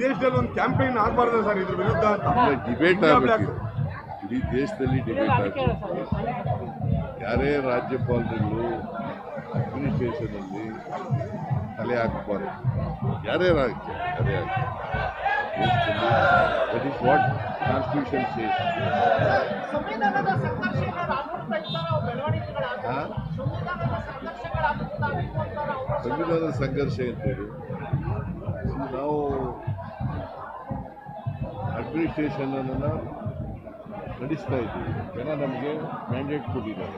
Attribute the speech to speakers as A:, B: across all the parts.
A: ದೇಶದಲ್ಲಿ ಒಂದು ಕ್ಯಾಂಪೇನ್ ಆಗ್ಬಾರ್ದು ಸರ್ ಇದ್ರ ವಿರುದ್ಧ ಅಂತ.
B: ಡಿಬೇಟ್ ಆಗಬೇಕು. ಇಡೀ ದೇಶದಲ್ಲಿ ಡಿಬೇಟ್ ಆಗಬೇಕು. ಯಾರೇ ರಾಜ್ಯಪಾಲರುಗಳು ಅಡ್ಮಿನಿಸ್ಟ್ರೇಷನಲ್ಲಿ ತಲೆ ಹಾಕಬಾರ್ದು. ಯಾರೇ ರಾಜ್ಯ ಯಾರೇ that is what constitution says
C: ಸಂವಿಧಾನದ
B: ಸಂಘರ್ಷ ಅಂತೇಳಿ ನಾವು ಅಡ್ಮಿನಿಸ್ಟ್ರೇಷನ್ ಅನ್ನು ನಡೆಸ್ತಾ ಇದ್ದೀವಿ. ಜನ ನಮಗೆ ಮ್ಯಾಂಡೇಟ್ ಕೊಟ್ಟಿದ್ದಾರೆ.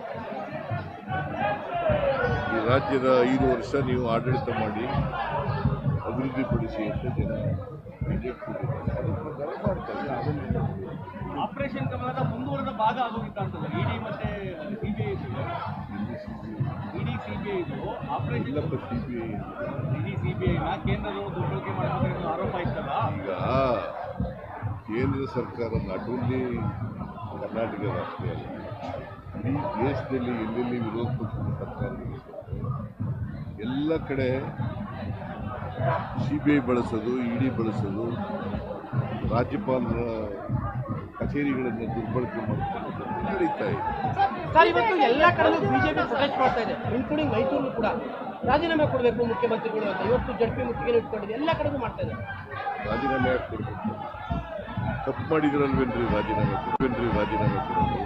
B: ಈ ರಾಜ್ಯದ ಐದು ವರ್ಷ ನೀವು ಆಡಳಿತ ಮಾಡಿ ಅಭಿವೃದ್ಧಿಪಡಿಸಿ ಅಂತ ಜನ ಮ್ಯಾಂಡೇಟ್ ಕೊಟ್ಟಿದ್ದಾರೆ. ಅದ್ರ ಪ್ರಕಾರ ಮಾಡ್ತಾ ಇದ್ದೀವಿ.
D: ಆಪರೇಷನ್ ಕಮಲದ ಮುಂದುವರೆದ ಭಾಗ ಆಗೋಗಿತ್ತು ಅಂತಂದ್ರೆ ಇಡಿ ಮತ್ತೆ ಸಿಬಿಐ ಇಡಿ ಸಿಬಿಐ ಆಪರೇಷನ್
B: ಇಲ್ಲಪ್ಪ ಸಿ ಬಿ ಐ
D: ಇಡಿ ಸಿಬಿಐನ ಕೇಂದ್ರದವರು ದುರ್ಬಳಕೆ
B: ಕೇಂದ್ರ ಸರ್ಕಾರ ನಾಟ್ ಓನ್ಲಿ ಕರ್ನಾಟಕ ರಾಷ್ಟ್ರೀಯ ಅಲ್ಲ ಇಡೀ ದೇಶದಲ್ಲಿ ಎಲ್ಲೆಲ್ಲಿ ವಿರೋಧ ಪಕ್ಷದ ಸರ್ಕಾರ ಎಲ್ಲ ಕಡೆ ಸಿ ಬಿ ಐ ಬಳಸೋದು ಇಡಿ ಬಳಸೋದು ರಾಜ್ಯಪಾಲರ ಕಚೇರಿಗಳನ್ನು ದುರ್ಬಳಕೆ ಮಾಡಿಕೊಂಡು ನಡೀತಾ ಇದೆ.
E: ಸರ್ ಇವತ್ತು ಎಲ್ಲ ಕಡೆ ಬಿಜೆಪಿ ಪ್ರೊಟೆಸ್ಟ್ ಮಾಡ್ತಾ ಇದೆ ಇನ್ಕ್ಲೂಡಿಂಗ್ ಮೈಸೂರು ಕೂಡ. ರಾಜೀನಾಮೆ ಕೊಡಬೇಕು ಮುಖ್ಯಮಂತ್ರಿಗಳು ಅಂತ ಇವತ್ತು ಜಡ್ಪಿ ಮುತ್ತಿಗೆ ಇಟ್ಕೊಂಡಿದೆ ಎಲ್ಲ ಕಡೆಗೂ ಮಾಡ್ತಾ ಇದೆ.
B: ರಾಜೀನಾಮೆ ಕೊಡ್ಬೇಕು ತಪ್ಪು ಮಾಡಿದ್ರಲ್ವೇನ್ರಿ ರಾಜೀನಾಮೆ ಕೊಡ್ಬೇನ್ರಿ ರಾಜೀನಾಮೆ ಕೊಡೋದು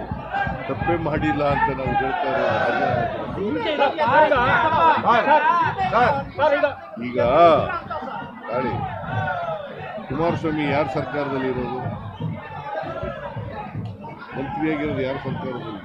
B: ತಪ್ಪೇ ಮಾಡಿಲ್ಲ ಅಂತ ನಾವು ಹೇಳ್ತಾ ಇರೋದು. ಈಗ ತಾಳಿ ಕುಮಾರಸ್ವಾಮಿ ಯಾರ ಸರ್ಕಾರದಲ್ಲಿ ಇರೋದು? ಮಂತ್ರಿಯಾಗಿರೋದು ಯಾರ ಸರ್ಕಾರದಲ್ಲಿ?